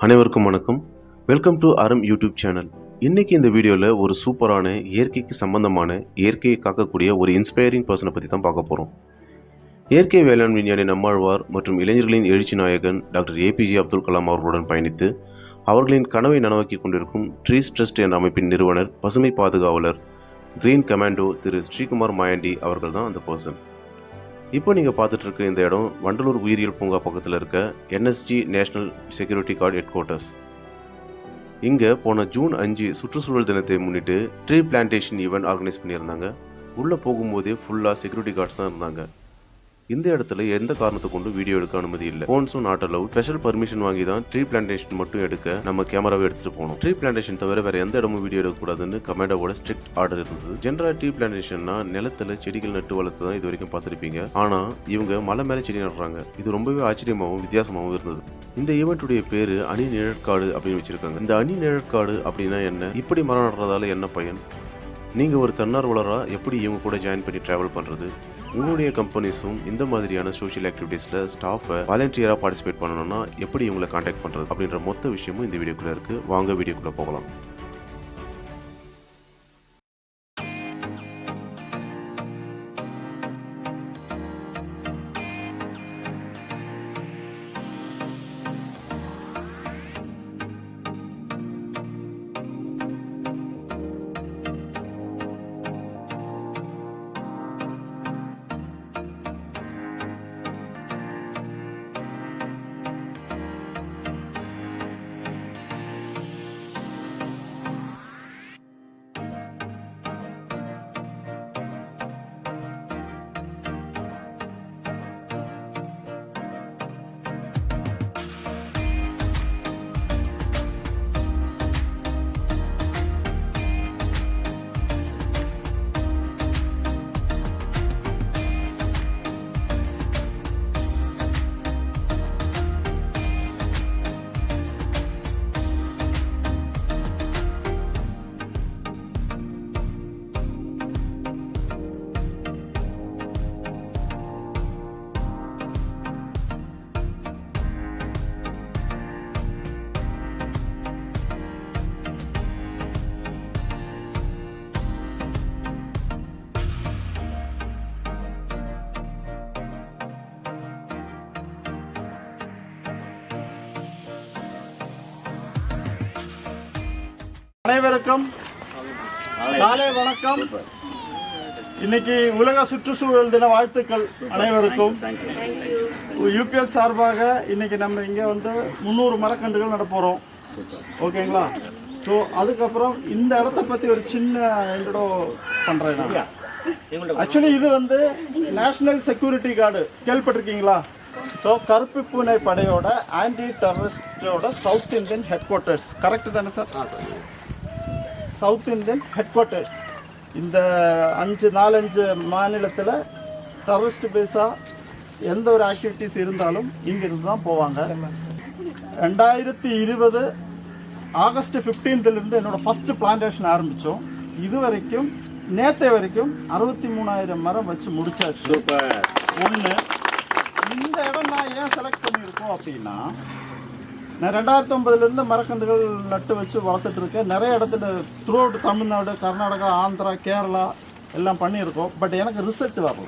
அனைவருக்கும் வணக்கம். Welcome to Aram YouTube channel இன்றைக்கி இந்த வீடியோவில் ஒரு சூப்பரான இயற்கைக்கு சம்பந்தமான இயற்கையை காக்கக்கூடிய ஒரு இன்ஸ்பைரிங் பர்சனை பற்றி தான் பார்க்க போகிறோம் இயற்கை வேளாண் விஞ்ஞானி நம்மாழ்வார் மற்றும் இளைஞர்களின் எழுச்சி நாயகன் டாக்டர் ஏபிஜே அப்துல் கலாம் அவர்களுடன் பயணித்து அவர்களின் கனவை நனவாக்கி கொண்டிருக்கும் ட்ரீஸ் ட்ரஸ்ட் என்ற அமைப்பின் நிறுவனர் பசுமை பாதுகாவலர் கிரீன் கமாண்டோ திரு ஸ்ரீகுமார் மாயாண்டி அவர்கள் தான் அந்த பர்சன் இப்போ நீங்கள் பார்த்துட்டு இருக்க இந்த இடம் வண்டலூர் உயிரியல் பூங்கா பக்கத்தில் இருக்க NSG national security guard headquarters இங்கே போன ஜூன் அஞ்சு சுற்றுச்சூழல் தினத்தை முன்னிட்டு ட்ரீ பிளான்டேஷன் ஈவெண்ட் ஆர்கனைஸ் பண்ணியிருந்தாங்க. உள்ளே போகும்போதே ஃபுல்லாக செக்யூரிட்டி கார்ட்ஸ் தான் இருந்தாங்க. இந்த இடத்துல எந்த காரணத்தை கொண்டு வீடியோ எடுக்க அனுமதி இல்லை. ஃபோன்ஸும் நாட் அலவுட் ஸ்பெஷல் பர்மிஷன் வாங்கி தான் ட்ரீ பிளான்டேஷன் மட்டும் எடுக்க நம்ம கேமராவை எடுத்துட்டு போனோம் ட்ரீ பிளான்டேஷன் தவிர வேற எந்த இடமும் வீடியோ எடுக்கக்கூடாதுன்னு கமாண்டோட ஸ்ட்ரிக்ட் ஆர்டர் இருந்தது. ஜென்ரலா ட்ரீ பிளான்டேஷன்னா நிலத்துல செடிகள் நட்டு வளர்த்து தான் இது வரைக்கும் பார்த்துருப்பீங்க. ஆனா இவங்க மலை மேலே செடி நடுறாங்க. இது ரொம்பவே ஆச்சரியமாகவும் வித்தியாசமாகவும் இருந்தது. இந்த ஈவெண்ட்டுடைய பேரு அணி நிழற்காடு அப்படின்னு வச்சிருக்காங்க. இந்த அணி நிழற்காடு அப்படின்னா என்ன? இப்படி மரம் நடுறதால என்ன பயன்? நீங்கள் ஒரு தன்னார்வலராக எப்படி இவங்க கூட ஜாயின் பண்ணி ட்ராவல் பண்ணுறது உங்களுடைய கம்பெனிஸும் இந்த மாதிரியான சோஷியல் ஆக்டிவிட்டீஸில் ஸ்டாஃபை வாலண்டியராக பார்ட்டிசிபேட் பண்ணணும்னா எப்படி இவங்களை காண்டாக்ட் பண்ணுறது அப்படின்ற மொத்த விஷயமும் இந்த வீடியோக்குள்ளே இருக்குது வாங்க வீடியோக்குள்ளே போகலாம். அனைவருக்கும் காலை வணக்கம். இன்னைக்கு உலக சுற்றுச்சூழல் தின வாழ்த்துக்கள் அனைவருக்கும். யூபிஎஸ் சார்பாக இன்னைக்கு நம்ம இங்கே வந்து முந்நூறு மரக்கன்றுகள் நடப்போகிறோம் ஓகேங்களா? ஸோ அதுக்கப்புறம் இந்த இடத்த பற்றி ஒரு சின்ன இன்ட்ரோ பண்ணுறேன் நான். ஆக்சுவலி இது வந்து நேஷனல் செக்யூரிட்டி கார்டு கேள்விப்பட்டிருக்கீங்களா? ஸோ கருப்பு பூனை படையோட ஆன்டி டெரரிஸ்டோட south Indian headquarters correct தானே sir south Indian headquarters இந்த அஞ்சு நாலஞ்சு மாநிலத்தில் டெரரிஸ்ட் பேஸாக எந்த ஒரு ஆக்டிவிட்டீஸ் இருந்தாலும் இங்கிருந்து தான் போவாங்க. ரெண்டாயிரத்தி இருபது ஆகஸ்ட் 15th ல இருந்து என்னோட ஃபர்ஸ்ட் பிளான்டேஷன் ஆரம்பித்தோம் இது வரைக்கும் நேற்று வரைக்கும் அறுபத்தி மூணாயிரம் மரம் வச்சு முடிச்சாச்சு. ஒன்று இந்த இடம் நான் ஏன் செலக்ட் பண்ணியிருக்கோம் அப்படின்னா நான் ரெண்டாயிரத்தி ஒன்பதுலேருந்து மரக்கன்றுகள் நட்டு வச்சு வளர்த்துட்டு இருக்கேன் நிறைய இடத்துல த்ரூ அவுட் தமிழ்நாடு கர்நாடகா ஆந்திரா கேரளா எல்லாம் பண்ணியிருக்கோம். பட் எனக்கு ரிசல்ட் வரல.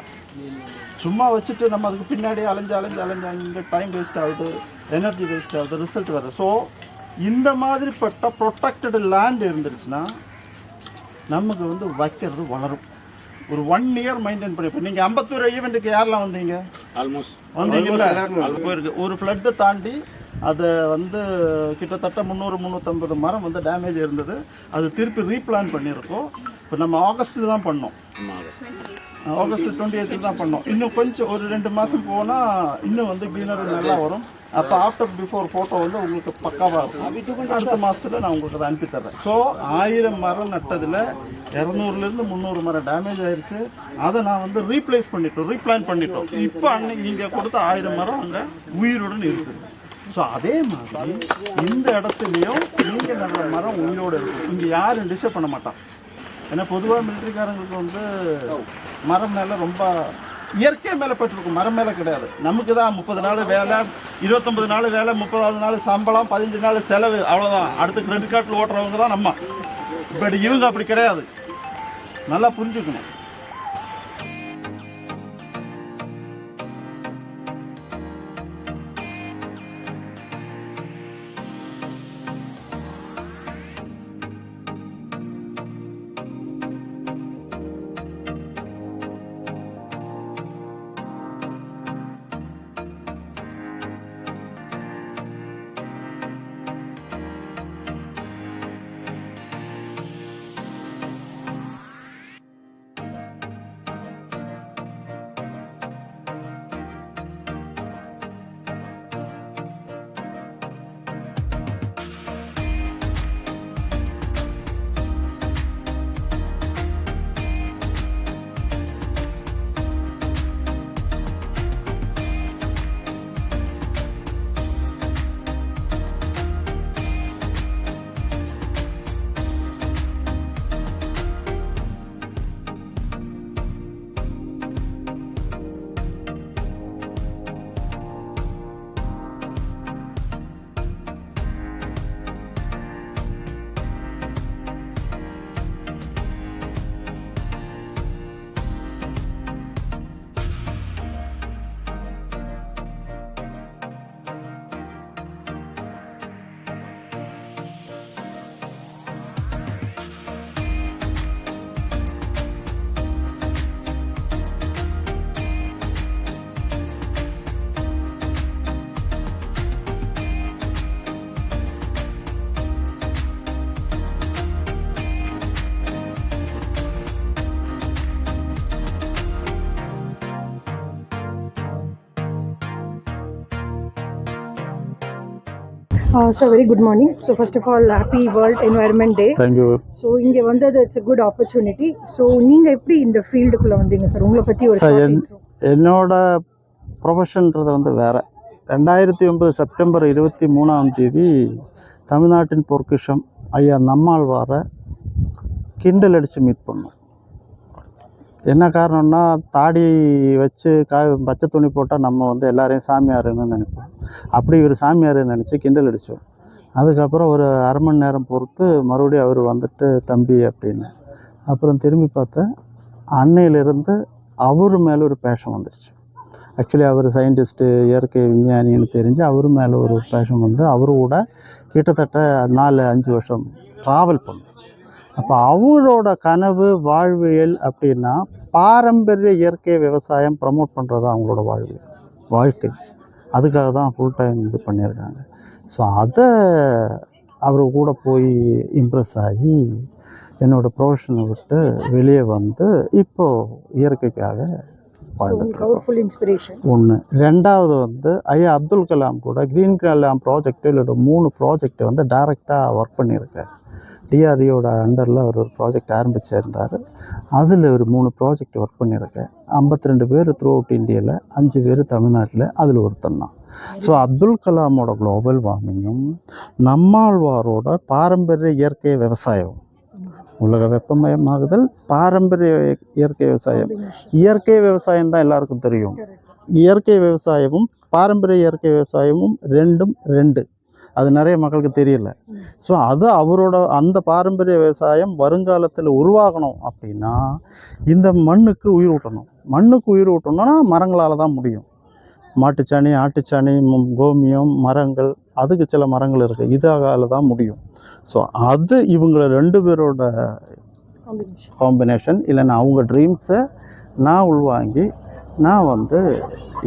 சும்மா வச்சுட்டு நம்ம அதுக்கு பின்னாடி அலைஞ்சு அலைஞ்சு அலைஞ்சு அங்கே டைம் வேஸ்ட் ஆகுது எனர்ஜி வேஸ்ட் ஆகுது ரிசல்ட் வர ஸோ இந்த மாதிரிப்பட்ட ப்ரொடெக்டட் லேண்ட் இருந்துருச்சுன்னா நமக்கு வந்து வைக்கிறது வளரும். ஒரு ஒன் இயர் மெயின்டைன் பண்ணி இப்போ நீங்கள் ஐம்பத்தூர் ஈவெண்ட்டுக்கு யாரெல்லாம் வந்தீங்க? ஆல்மோஸ்ட் போயிருக்கு ஒரு ஃப்ளட்டை தாண்டி அதை வந்து கிட்டத்தட்ட முந்நூறு முந்நூற்றம்பது மரம் வந்து டேமேஜ் இருந்தது. அது திருப்பி ரீப்ளான் பண்ணியிருக்கோம். இப்போ நம்ம ஆகஸ்ட்டில் தான் பண்ணோம். ஆகஸ்ட் டுவெண்ட்டி எயித்துக்கு தான் பண்ணோம். இன்னும் கொஞ்சம் ஒரு ரெண்டு மாதம் போனால் இன்னும் வந்து க்ரீனரி நல்லா வரும். அப்போ ஆஃப்டர் பிஃபோர் ஃபோட்டோ வந்து உங்களுக்கு பக்காவாக இருக்கும். அடுத்த மாதத்தில் நான் உங்களுக்கு அதை அனுப்பி தர்றேன். ஸோ ஆயிரம் மரம் நட்டதில் இரநூறுலேருந்து முந்நூறு மரம் டேமேஜ் ஆகிருச்சு அதை நான் வந்து ரீப்ளேஸ் பண்ணிட்டோம் ரீப்ளான் பண்ணிட்டோம். இப்போ அன்னைக்கு இங்கே கொடுத்த ஆயிரம் மரம் அங்கே உயிருடன் இருக்குது. ஸோ அதே மாதிரி இந்த இடத்துலையும் நீங்கள் நடுற மரம் உயிரோடு இருக்கும். இங்கே யாரும் டிஸ்டர்ப் பண்ண மாட்டான். ஏன்னா பொதுவாக மிலிட்ரிக்காரங்களுக்கு வந்து மரம் மேலே ரொம்ப இயற்கை மேலே போயிட்டுருக்கும் மரம் மேலே கிடையாது. நமக்கு தான் முப்பது நாள் வேலை இருபத்தொம்பது நாள் வேலை முப்பதாவது நாள் சம்பளம் பதினஞ்சு நாள் செலவு அவ்வளோதான் அடுத்து கிரெடிட் கார்டில் ஓட்டுறவங்க தான் நம்ம. பட் இவங்க அப்படி கிடையாது. நல்லா புரிஞ்சுக்கணும். So very good morning. So first of all, happy World Environment Day. Thank you so இங்கே வந்தது இட்ஸ் குட் ஆப்பர்ச்சுனிட்டி ஸோ நீங்கள் எப்படி இந்த ஃபீல்டுக்குள்ளே வந்தீங்க சார் உங்களை பற்றி ஒரு. என்னோட ப்ரொஃபஷன்றது வந்து வேறு ரெண்டாயிரத்தி ஒன்பது செப்டம்பர் இருபத்தி மூணாம் தேதி தமிழ்நாட்டின் பொற்கிஷம் ஐயா நம்மாழ்வாரை கிண்டல் அடித்து மீட் பண்ணோம் என்ன காரணம்னா தாடி வச்சு கா பச்சை துணி போட்டால் நம்ம வந்து எல்லாரையும் சாமியாருன்னு நினைப்போம். அப்படி இவர் சாமியாருன்னு நினச்சி கிண்டல் அடித்தோம் அதுக்கப்புறம் ஒரு அரை மணி நேரம் பொறுத்து மறுபடியும் அவர் வந்துட்டு தம்பி அப்படின்னு. அப்புறம் திரும்பி பார்த்தேன் அன்னையிலிருந்து அவர் மேலே ஒரு பேஷன் வந்துடுச்சு ஆக்சுவலி அவர் சயின்டிஸ்ட்டு இயற்கை விஞ்ஞானின்னு தெரிஞ்சு அவர் மேலே ஒரு பேஷன் வந்து அவரு கூட கிட்டத்தட்ட நாலு அஞ்சு வருஷம் ட்ராவல் பண்ணோம். அப்போ அவரோட கனவு வாழ்வியல் அப்படின்னா பாரம்பரிய இயற்கை விவசாயம் ப்ரமோட் பண்ணுறது அவங்களோட வாழ்வியல் வாழ்க்கை. அதுக்காக தான் ஃபுல் டைம் இது பண்ணியிருக்காங்க. ஸோ அதை அவர் கூட போய் இம்ப்ரெஸ் ஆகி என்னோடய ப்ரொஃபஷனை விட்டு வெளியே வந்து இப்போது இயற்கைக்காக ஒன்று ரெண்டாவது வந்து ஐயா அப்துல் கலாம் கூட க்ரீன் கலாம் ப்ராஜெக்ட் இல்லோட மூணு ப்ராஜெக்ட் வந்து டைரெக்டாக ஒர்க் பண்ணியிருக்கார். டிஆர்டியோட அண்டரில் அவர் ஒரு ப்ராஜெக்ட் ஆரம்பிச்சிருந்தார். அதில் ஒரு மூணு ப்ராஜெக்ட் ஒர்க் பண்ணியிருக்கேன் ஐம்பத்தி ரெண்டு பேர் த்ரூ அவுட் இந்தியாவில் அஞ்சு பேர் தமிழ்நாட்டில் அதில் ஒருத்தன் தான். ஸோ அப்துல் கலாமோட குளோபல் வார்மிங்கும் நம்மாழ்வாரோட பாரம்பரிய இயற்கை விவசாயம். உலக வெப்பமயமாகுதல் பாரம்பரிய இயற்கை விவசாயம். இயற்கை விவசாயம் தான் எல்லாருக்கும் தெரியும். இயற்கை விவசாயமும் பாரம்பரிய இயற்கை விவசாயமும் ரெண்டும் ரெண்டு. அது நிறைய மக்களுக்கு தெரியல. ஸோ அது அவரோட அந்த பாரம்பரிய விவசாயம் வருங்காலத்தில் உருவாகணும் அப்படின்னா இந்த மண்ணுக்கு உயிர் ஊட்டணும். மண்ணுக்கு உயிர் ஊட்டணும்னா மரங்களால் தான் முடியும். மாட்டுச்சாணி ஆட்டுச்சாணி கோமியம் மரங்கள் அதுக்கு சில மரங்கள் இருக்குது இதால தான் முடியும். ஸோ அது இவங்க ரெண்டு பேரோட காம்பினேஷன் காம்பினேஷன் இல்லைன்னா அவங்க ட்ரீம்ஸை நான் உள்வாங்கி நான் வந்து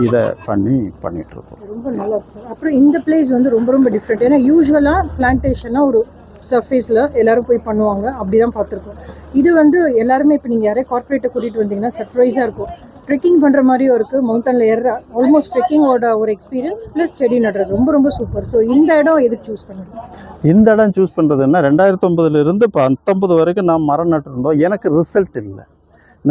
இதை பண்ணி பண்ணிகிட்ருக்கோம் ரொம்ப நல்லா சார் அப்புறம் இந்த பிளேஸ் வந்து ரொம்ப ரொம்ப டிஃப்ரெண்ட் ஏன்னா யூஸ்வலாக பிளான்டேஷனாக ஒரு சர்ஃபேஸில் எல்லாரும் போய் பண்ணுவாங்க. அப்படி தான் பார்த்துருக்கோம். இது வந்து எல்லாருமே இப்போ நீங்கள் யாரையும் கார்ப்பரேட்டை கூட்டிகிட்டு வந்தீங்கன்னா சர்ப்ரைஸாக இருக்கும். ட்ரெக்கிங் பண்ணுற மாதிரியும் இருக்குது மவுண்டனில் ஏற ஆல்மோஸ்ட் ட்ரெக்கிங்கோட ஒரு எக்ஸ்பீரியன்ஸ் ப்ளஸ் செடி நடுறது. ரொம்ப ரொம்ப சூப்பர் ஸோ இந்த இடம் எதுக்கு சூஸ் பண்ணுறோம் இந்த இடம் சூஸ் பண்ணுறதுன்னா ரெண்டாயிரத்தி ஒம்பதுலேருந்து பத்தொம்பது வரைக்கும் நான் மரம் நட்டுருந்தோம். எனக்கு ரிசல்ட் இல்லை.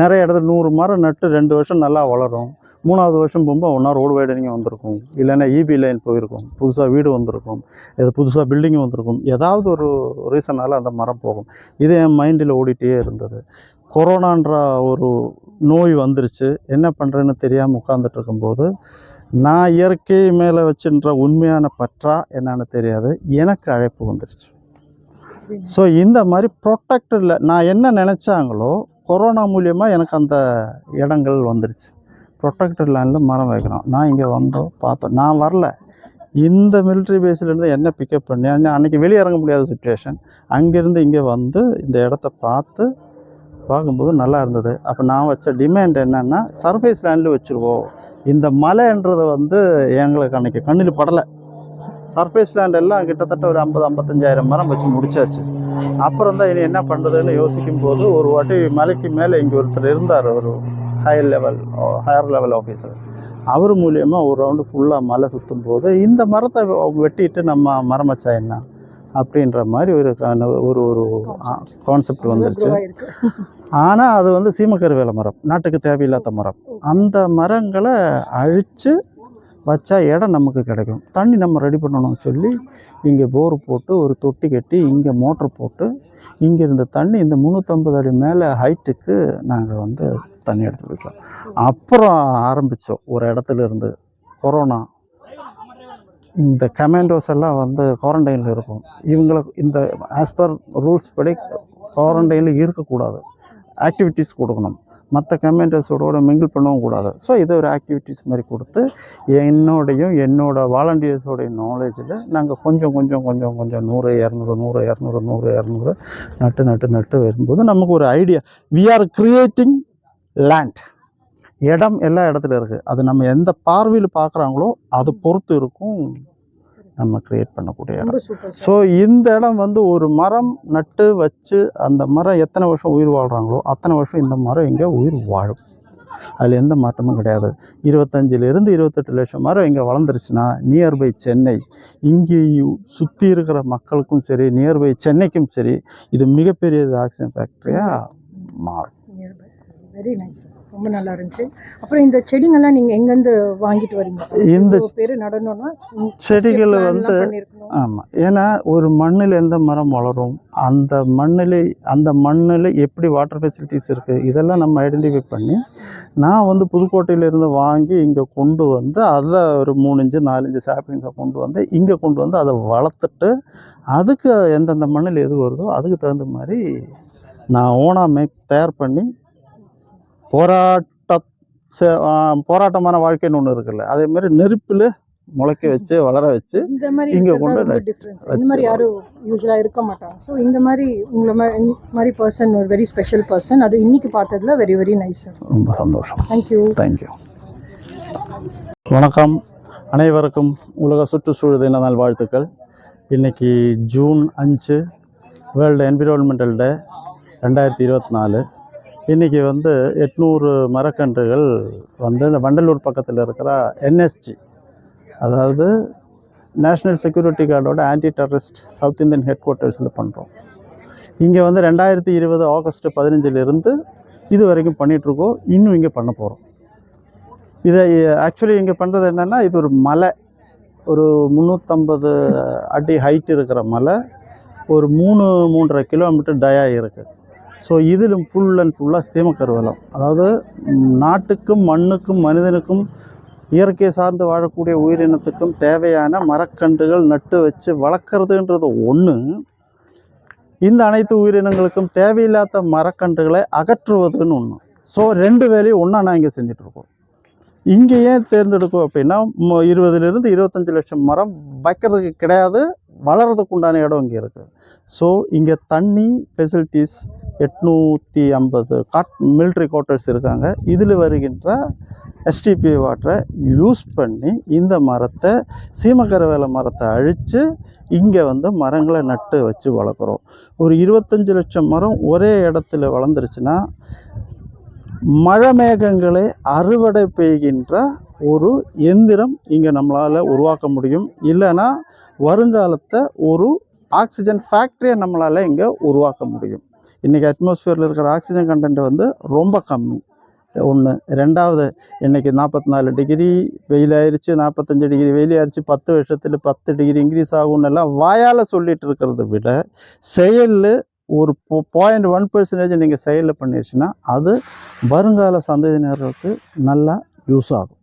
நிறைய இடத்துல நூறு மரம் நட்டு ரெண்டு வருஷம் நல்லா வளரும். மூணாவது வருஷம் போகும்போது ஒன்றா ரோடு வைடனிங் வந்திருக்கும். இல்லைன்னா இபி லைன் போயிருக்கும். புதுசாக வீடு வந்திருக்கும். இது புதுசாக பில்டிங் வந்திருக்கும். ஏதாவது ஒரு ரீசனால் அந்த மரம் போகும். இது என் மைண்டில் ஓடிட்டே இருந்தது. கொரோனான்ற ஒரு நோய் வந்துருச்சு. என்ன பண்ணுறேன்னு தெரியாமல் உட்காந்துட்டு இருக்கும்போது நான் இயற்கை மேலே வச்சுன்ற உண்மையான பற்றா என்னன்னு தெரியாது. எனக்கு அழைப்பு வந்துருச்சு. ஸோ இந்த மாதிரி ப்ரொட்டக்டடில் நான் என்ன நினச்சாங்களோ கொரோனா மூலியமாக எனக்கு அந்த இடங்கள் வந்துருச்சு. ப்ரொட்டக்டட் லேண்டில் மரம் வைக்கிறோம் நான் இங்கே வந்தோம் பார்த்தோம் நான் வரல. இந்த மிலிட்ரி பேஸ்லேருந்து என்ன பிக்கப் பண்ணி அன்றைக்கி வெளியே இறங்க முடியாத சுச்சுவேஷன் அங்கேருந்து இங்கே வந்து இந்த இடத்த பார்த்து பார்க்கும்போது நல்லா இருந்தது. அப்போ நான் வச்ச டிமாண்ட் என்னென்னா சர்ஃபேஸ் லேண்டில் வச்சுருவோம். இந்த மலைன்றது வந்து எங்களுக்கு அன்றைக்கி கண்ணில் படலை. சர்ஃபேஸ் லேண்ட் எல்லாம் கிட்டத்தட்ட ஒரு ஐம்பது ஐம்பத்தஞ்சாயிரம் மரம் வச்சு முடிச்சாச்சு. அப்புறம் தான் இனி என்ன பண்ணுறதுன்னு யோசிக்கும் போது ஒரு வாட்டி மலைக்கு மேலே இங்கே ஒருத்தர் இருந்தார் ஒரு higher level higher level officer அவர் மூலியமாக ஒரு ரவுண்டு ஃபுல்லாக மலை சுற்றும் போது இந்த மரத்தை வெட்டிட்டு நம்ம மரம் வச்சா என்ன அப்படின்ற மாதிரி ஒரு ஒரு ஒரு கான்செப்ட் வந்துருச்சு. ஆனால் அது வந்து சீமக்கருவேல மரம் நாட்டுக்கு தேவையில்லாத மரம். அந்த மரங்களை அழித்து வச்சா இடம் நமக்கு கிடைக்கும். தண்ணி நம்ம ரெடி பண்ணணும்னு சொல்லி இங்கே போர் போட்டு ஒரு தொட்டி கட்டி இங்கே மோட்ரு போட்டு இங்கே இருந்த தண்ணி இந்த முந்நூற்றம்பது அடி மேலே ஹைட்டுக்கு நாங்கள் வந்து தண்ணி எடுத்து வைக்கலாம் அப்புறம் ஆரம்பித்தோம் ஒரு இடத்துல இருந்து கொரோனா இந்த கமாண்டோஸ் எல்லாம் வந்து குவாரண்டைனில் இருக்கும். இவங்களுக்கு இந்த ஆஸ் பர் ரூல்ஸ் படி குவாரண்டைனில் இருக்கக்கூடாது. ஆக்டிவிட்டீஸ் கொடுக்கணும். மற்ற கமெண்டர்ஸோட மிங்கிள் பண்ணவும் கூடாது. ஸோ இதை ஒரு ஆக்டிவிட்டீஸ் மாதிரி கொடுத்து என்னோடையும் என்னோடய வாலண்டியர்ஸோடைய நாலேஜில் நாங்கள் கொஞ்சம் கொஞ்சம் கொஞ்சம் கொஞ்சம் நூறு இரநூறு நூறு இரநூறு நூறு இரநூறு நட்டு நட்டு நட்டு வரும்போது நமக்கு ஒரு idea we are creating land இடம் எல்லா இடத்துல இருக்குது அது நம்ம எந்த பார்வையில் பார்க்குறாங்களோ அது பொறுத்து இருக்கும். நம்ம கிரியேட் பண்ணக்கூடிய இடம். ஸோ இந்த இடம் வந்து ஒரு மரம் நட்டு வச்சு அந்த மரம் எத்தனை வருஷம் உயிர் வாழ்கிறாங்களோ அத்தனை வருஷம் இந்த மரம் இங்கே உயிர் வாழும். அதில் எந்த மாற்றமும் கிடையாது. இருபத்தஞ்சிலிருந்து இருபத்தெட்டு லட்சம் மரம் இங்கே வளர்ந்துருச்சுன்னா நியர்பை சென்னை இங்கே சுற்றி இருக்கிற மக்களுக்கும் சரி நியர்பை சென்னைக்கும் சரி இது மிகப்பெரிய ஆக்சிஜன் ஃபேக்ட்ரியாக மாறும். வெரி நைஸ் ரொம்ப நல்லா இருந்துச்சு. அப்புறம் இந்த செடிங்கெல்லாம் நீங்க எங்கேருந்து வாங்கிட்டு வரீங்க இந்த பேர் நடணும்னா செடிகள் வந்து. ஆமாம் ஏன்னா ஒரு மண்ணில் எந்த மரம் வளரும்? அந்த மண்ணில் அந்த மண்ணில் எப்படி வாட்டர் ஃபெசிலிட்டிஸ் இருக்குது இதெல்லாம் நம்ம ஐடென்டிஃபை பண்ணி நான் வந்து புதுக்கோட்டையிலேருந்து வாங்கி இங்கே கொண்டு வந்து அதை ஒரு மூணு இன்ச்சு நாலு இன்ச்சு சாப்ளிங்ஸை கொண்டு வந்து இங்கே கொண்டு வந்து அதை வளர்த்துட்டு அதுக்கு எந்தெந்த மண்ணில் எது வருதோ அதுக்கு தகுந்த மாதிரி நான் ஓனாக மேக் தயார் பண்ணி போராட்ட போராட்டமான வாழ்க்கைன்னு ஒன்று இருக்குல்ல. அதே மாதிரி நெருப்பில் முளைக்க வச்சு வளர வச்சு இந்த மாதிரி இங்க கொண்டு இந்த மாதிரி யாரும் யூஸ்வலா இருக்க மாட்டாங்க. ஸோ இந்த மாதிரி உங்களை மா- இந்த மாதிரி பர்சன் ஒரு வெரி ஸ்பெஷல் பர்சன் அது இன்னைக்கு பார்த்ததுல வெரி வெரி நைஸ் சார் ரொம்ப சந்தோஷம். தேங்க்யூ தேங்க்யூ வணக்கம். அனைவருக்கும் உலக சுற்றுச்சூழல் தின நாள் வாழ்த்துக்கள். இன்றைக்கி ஜூன் அஞ்சு வேர்ல்டு என்விரான்மெண்டல் டே ரெண்டாயிரத்தி இருபத்தி நாலு. இன்றைக்கி வந்து எட்நூறு மரக்கன்றுகள் வந்து வண்டலூர் பக்கத்தில் இருக்கிற என்எஸ்ஜி அதாவது நேஷ்னல் செக்யூரிட்டி கார்டோட anti terrorist south Indian head குவார்ட்டர்ஸில் பண்ணுறோம் இங்கே வந்து ரெண்டாயிரத்தி இருபது ஆகஸ்ட் பதினஞ்சிலிருந்து இது வரைக்கும் பண்ணிகிட்ருக்கோம் இன்னும் இங்கே பண்ண போகிறோம் இதை ஆக்சுவலி இங்கே பண்ணுறது என்னென்னா இது ஒரு மலை. ஒரு முந்நூற்றம்பது அடி ஹைட் இருக்கிற மலை. ஒரு மூணு மூன்றரை கிலோமீட்டர் டயா இருக்குது ஸோ இதில் ஃபுல் அண்ட் ஃபுல்லாக சீமக்கருவலம். அதாவது நாட்டுக்கும் மண்ணுக்கும் மனிதனுக்கும் இயற்கை சார்ந்து வாழக்கூடிய உயிரினத்துக்கும் தேவையான மரக்கன்றுகள் நட்டு வச்சு வளர்க்குறதுன்றது ஒன்று இந்த அனைத்து உயிரினங்களுக்கும் தேவையில்லாத மரக்கன்றுகளை அகற்றுவதுன்னு ஒன்று ஸோ ரெண்டு வேலையும் ஒன்றா நான் இங்கே செஞ்சிட்ருக்கோம். இங்கே ஏன் தேர்ந்தெடுக்கும் அப்படின்னா ம- இருபதுலேருந்து இருபத்தஞ்சி லட்சம் மரம் வைக்கிறதுக்கு கிடையாது வளர்கிறதுக்கு உண்டான இடம் இங்கே இருக்குது ஸோ இங்கே தண்ணி ஃபெசிலிட்டிஸ் எட்நூற்றி ஐம்பது காட் மிலிட்ரி கோட்டர்ஸ் இருக்காங்க. இதில் வருகின்ற எஸ்டிபி வாட்டரை யூஸ் பண்ணி இந்த மரத்தை சீமக்கரவேல மரத்தை அழித்து இங்கே வந்து மரங்களை நட்டு வச்சு வளர்க்குறோம். ஒரு இருபத்தஞ்சி லட்சம் மரம் ஒரே இடத்துல வளர்ந்துருச்சுன்னா மழை மேகங்களை அறுவடை பெய்கின்ற ஒரு எந்திரம் இங்கே நம்மளால் உருவாக்க முடியும். இல்லைன்னா வருங்காலத்தை ஒரு ஆக்சிஜன் ஃபேக்ட்ரியை நம்மளால் இங்கே உருவாக்க முடியும். இன்றைக்கி அட்மாஸ்ஃபியரில் இருக்கிற ஆக்சிஜன் கண்டென்ட் வந்து ரொம்ப கம்மி. ஒன்று ரெண்டாவது இன்றைக்கி நாற்பத்தி நாலு டிகிரி வெயிலாயிருச்சு நாற்பத்தஞ்சு டிகிரி வெயிலாயிருச்சு பத்து வருஷத்தில் பத்து டிகிரி இன்க்ரீஸ் ஆகும்னு எல்லாம் வாயால் சொல்லிட்டு இருக்கிறத விட செயலில் ஒரு பாயிண்ட் ஒன் பர்சன்டேஜ் நீங்கள் செயலில் பண்ணிடுச்சுன்னா அது வருங்கால சந்ததியினருக்கு நல்லா யூஸ் ஆகும்.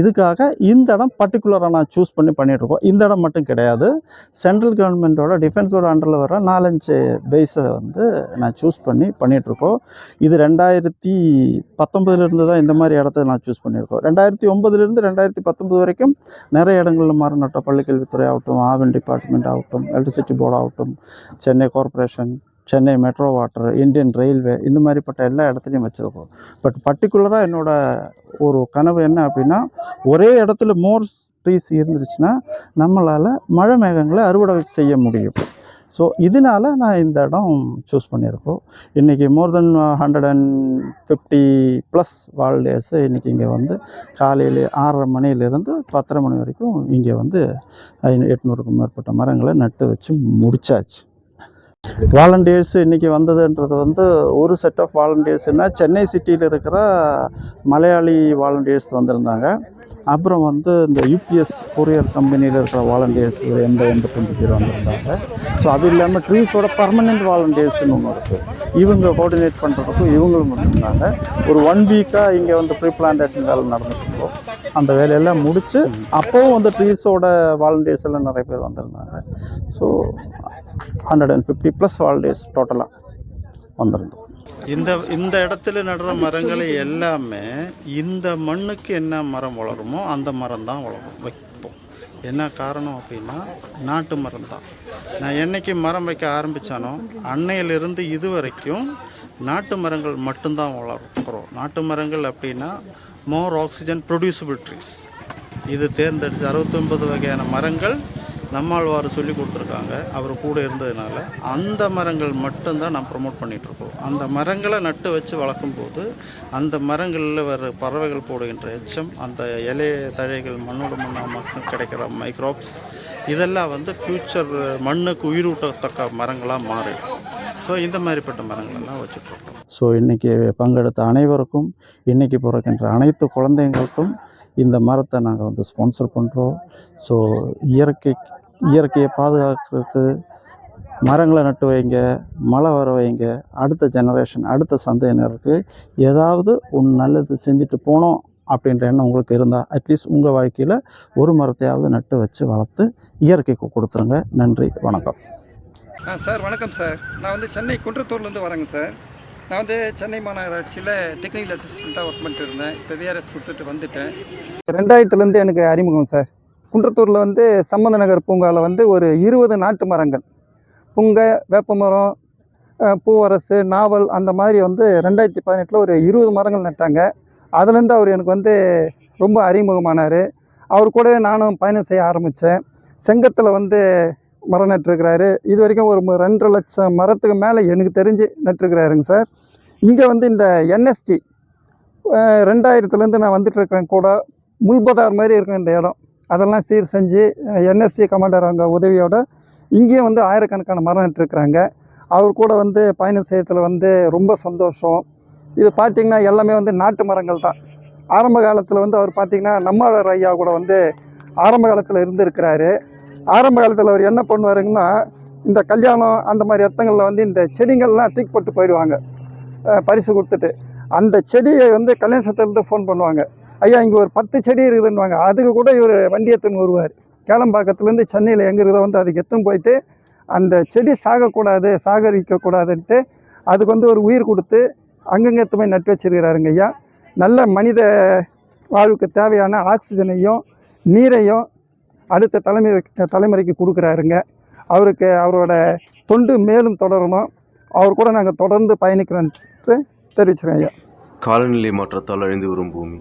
இதுக்காக இந்த இடம் பர்டிகுலராக நான் சூஸ் பண்ணி பண்ணிகிட்ருக்கோம் இந்த இடம் மட்டும் கிடையாது. சென்ட்ரல் கவர்மெண்ட்டோட டிஃபென்ஸோட அண்டரில் வர நாலஞ்சு பேஸை வந்து நான் சூஸ் பண்ணி பண்ணிகிட்ருக்கோம் இது ரெண்டாயிரத்தி பத்தொம்பதுலேருந்து தான் இந்த மாதிரி இடத்த நான் சூஸ் பண்ணியிருக்கோம். ரெண்டாயிரத்தி ஒம்பதுலேருந்து ரெண்டாயிரத்தி பத்தொம்பது வரைக்கும் நிறைய இடங்களில் மரம் பள்ளிக்கல்வித்துறை ஆகட்டும் ஆவின் டிபார்ட்மெண்ட் ஆகட்டும் எலக்ட்ரிசிட்டி போர்டு ஆகட்டும் Chennai corporation Chennai metro water Indian railway இந்த மாதிரிப்பட்ட எல்லா இடத்துலையும் வச்சுருக்கோம். பட் பர்டிகுலராக என்னோடய ஒரு கனவு என்ன அப்படின்னா ஒரே இடத்துல மோர் ட்ரீஸ் இருந்துருச்சுன்னா நம்மளால் மழை மேகங்களை அறுவடை செய்ய முடியும். ஸோ இதனால நான் இந்த இடம் சூஸ் பண்ணியிருக்கோம். இன்றைக்கி more than hundred and fifty plus volunteers இன்றைக்கி இங்கே வந்து காலையில் ஆறரை மணியிலேருந்து பத்தரை மணி வரைக்கும் இங்கே வந்து எட்நூறுக்கும் மேற்பட்ட மரங்களை நட்டு வச்சு முடிச்சாச்சு. வாலண்டியர்ஸ் இன்றைக்கி வந்ததுன்றது வந்து ஒரு செட் ஆஃப் வாலண்டியர்ஸ்னால் சென்னை சிட்டியில் இருக்கிற மலையாளி வாலண்டியர்ஸ் வந்திருந்தாங்க. அப்புறம் வந்து இந்த யூபிஎஸ் கொரியர் கம்பெனியில் இருக்கிற வாலண்டியர்ஸ் ஒரு எண்பது எண்பத்தஞ்சு பேர் வந்திருந்தாங்க. ஸோ அது இல்லாமல் ட்ரீஸோட பர்மனெண்ட் வாலண்டியர்ஸ்னு ஒன்று இருக்குது இவங்க கோஆர்டினேட் பண்ணுறதுக்கும் இவங்களும் வந்திருந்தாங்க. ஒரு ஒன் வீக்காக இங்கே வந்து ப்ரீ பிளான்டேஷன் வேலை நடந்துட்டுருக்கோம். அந்த வேலையெல்லாம் முடித்து அப்போவும் வந்து ட்ரீஸோட வாலண்டியர்ஸ் எல்லாம் நிறைய பேர் வந்திருந்தாங்க. So hundred and fifty plus holidays டோட்டலாக வந்திருந்தோம். இந்த இந்த இடத்துல நடுற மரங்களை எல்லாமே இந்த மண்ணுக்கு என்ன மரம் வளருமோ அந்த மரம் தான் வளரும். வைப்போம். என்ன காரணம் அப்படின்னா நாட்டு மரம் தான். நான் என்னைக்கு மரம் வைக்க ஆரம்பித்தானோ அன்னையிலிருந்து இது வரைக்கும் நாட்டு மரங்கள் மட்டும்தான் வளர்க்குறோம். நாட்டு மரங்கள் அப்படின்னா மோர் ஆக்சிஜன் ப்ரொடியூசபிள் ட்ரீஸ் இது தேர்ந்தெடுத்து அறுபத்தொன்பது வகையான மரங்கள் நம்மாழ்வார் சொல்லி கொடுத்துருக்காங்க. அவர் கூட இருந்ததுனால அந்த மரங்கள் மட்டும்தான் நான் ப்ரொமோட் பண்ணிகிட்ருக்கோம் அந்த மரங்களை நட்டு வச்சு வளர்க்கும் போது அந்த மரங்களில் வர பறவைகள் போடுகின்ற எச்சம் அந்த இலை தழைகள் மண்ணோட மண்ணாக கிடைக்கிற மைக்ரோப்ஸ் இதெல்லாம் வந்து ஃப்யூச்சர் மண்ணுக்கு உயிரூட்டத்தக்க மரங்களாக மாறிடும் ஸோ இந்த மாதிரிப்பட்ட மரங்களெல்லாம் வச்சுட்ருக்கோம் ஸோ இன்றைக்கி பங்கெடுத்த அனைவருக்கும் இன்றைக்கி பிறக்கின்ற அனைத்து குழந்தைங்களுக்கும் இந்த மரத்தை நாங்கள் வந்து ஸ்பான்சர் பண்ணுறோம் ஸோ இயற்கை இயற்கையை பாதுகாக்கிறதுக்கு மரங்களை நட்டு வைங்க மழை வர வைங்க அடுத்த ஜெனரேஷன் அடுத்த சந்ததியினருக்கு ஏதாவது ஒன்று நல்லது செஞ்சுட்டு போனோம் அப்படின்ற எண்ணம் உங்களுக்கு இருந்தால் அட்லீஸ்ட் உங்கள் வாழ்க்கையில் ஒரு மரத்தையாவது நட்டு வச்சு வளர்த்து இயற்கைக்கு கொடுத்துருங்க. நன்றி வணக்கம். ஆ சார் வணக்கம் சார். நான் வந்து சென்னை குன்றத்தூர்லேருந்து வரேங்க சார். நான் வந்து சென்னை மாநகராட்சியில் டெக்னிக்கல் அசிஸ்டண்ட்டாக ஒர்க் பண்ணிட்டு இருந்தேன். இப்போ விஆர்எஸ் கொடுத்துட்டு வந்துட்டேன். ரெண்டாயிரத்துலேருந்து எனக்கு அறிமுகம் சார். குன்றத்தூரில் வந்து சம்மந்த நகர் பூங்காவில் வந்து ஒரு இருபது நாட்டு மரங்கள். புங்கை வேப்பமரம் பூவரசு நாவல் அந்த மாதிரி வந்து ரெண்டாயிரத்தி பதினெட்டில் ஒரு இருபது மரங்கள் நட்டாங்க. அதுலேருந்து அவர் எனக்கு வந்து ரொம்ப அறிமுகமானார். அவர் கூடவே நானும் பயணம் செய்ய ஆரம்பித்தேன் செங்கத்தில் வந்து மரம் நட்டுருக்கிறாரு. இது வரைக்கும் ஒரு ரெண்டு ரெண்டரை லட்சம் மரத்துக்கு மேலே எனக்கு தெரிஞ்சு நட்டுருக்கிறாருங்க சார். இங்கே வந்து இந்த என்எஸ்டி ரெண்டாயிரத்துலேருந்து நான் வந்துட்டு இருக்கிறேன் கூட. முள்பதார் மாதிரி இருக்கும் இந்த இடம். அதெல்லாம் சீர் செஞ்சு என்எஸ்சி கமாண்டர் அவங்க உதவியோட இங்கேயும் வந்து ஆயிரக்கணக்கான மரம் நட்டுருக்குறாங்க அவர் கூட வந்து பயணம் செய்யறதுல வந்து ரொம்ப சந்தோஷம். இது பார்த்திங்கன்னா எல்லாமே வந்து நாட்டு மரங்கள் தான். ஆரம்ப காலத்தில் வந்து அவர் பார்த்திங்கன்னா நம்மளர் ஐயா கூட வந்து ஆரம்ப காலத்தில் இருந்திருக்கிறாரு. ஆரம்ப காலத்தில் அவர் என்ன பண்ணுவாருங்கன்னா இந்த கல்யாணம் அந்த மாதிரி இடத்துங்களில் வந்து இந்த செடிங்கள்லாம் தூக்கி போட்டு போயிடுவாங்க பரிசு கொடுத்துட்டு. அந்த செடியை வந்து கல்யாண சத்திரத்துலேருந்து ஃபோன் பண்ணுவாங்க. ஐயா இங்கே ஒரு பத்து செடி இருக்குதுன்னுவாங்க. அதுக்கு கூட இவர் வண்டி எடுத்துன்னு வருவார். கேளம்பாக்கத்துலேருந்து சென்னையில் எங்கே இருக்குதோ வந்து அதுக்கு எடுத்துன்னு போயிட்டு அந்த செடி சாகக்கூடாது சாகரிக்கக்கூடாதுன்ட்டு அதுக்கு வந்து ஒரு உயிர் கொடுத்து அங்கங்கே எடுத்து நட்டு வச்சிருக்கிறாருங்க ஐயா. நல்ல மனித வாழ்வுக்கு தேவையான ஆக்சிஜனையும் நீரையும் அடுத்த தலைமுறை தலைமுறைக்கு கொடுக்குறாருங்க. அவருக்கு அவரோட தொண்டு மேலும் தொடரணும். அவர் கூட நாங்கள் தொடர்ந்து பயணிக்கிறோன்ட்டு தெரிவிச்சுக்கிறேன் ஐயா. காலநிலை மாற்றத்தால் அழிந்து வரும் பூமி.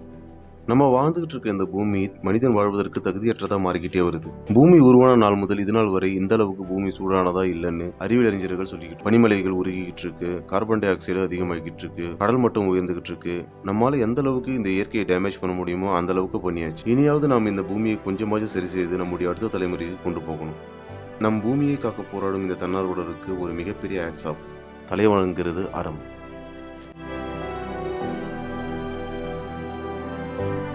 நம்ம வாழ்ந்துகிட்டு இருக்க இந்த பூமி மனிதன் வாழ்வதற்கு தகுதியற்றதா மாறிக்கிட்டே வருது. பூமி உருவான நாள் முதல் இது நாள் வரை இந்த அளவுக்கு பூமி சூடானதா இல்லைன்னு அறிவியல் அறிஞர்கள் சொல்லிக்கிட்டு பனிமலைகள் உருகிக்கிட்டு இருக்கு கார்பன் டை ஆக்சைடு அதிகமாகிக்கிட்டு இருக்கு கடல் மட்டம் உயர்ந்துகிட்டு இருக்கு. நம்மால எந்த அளவுக்கு இந்த இயற்கையை டேமேஜ் பண்ண முடியுமோ அந்த அளவுக்கு பண்ணியாச்சு. இனியாவது நாம் இந்த பூமியை கொஞ்சமாச்சும் சரி செய்து நம்முடைய அடுத்த தலைமுறைக்கு கொண்டு போகணும். நம் பூமியை காக்க போராடும் இந்த தன்னார்வலருக்கு ஒரு மிகப்பெரிய ஆட்ஸ் ஆஃப் தலைவணங்கிறது அறம். Bye.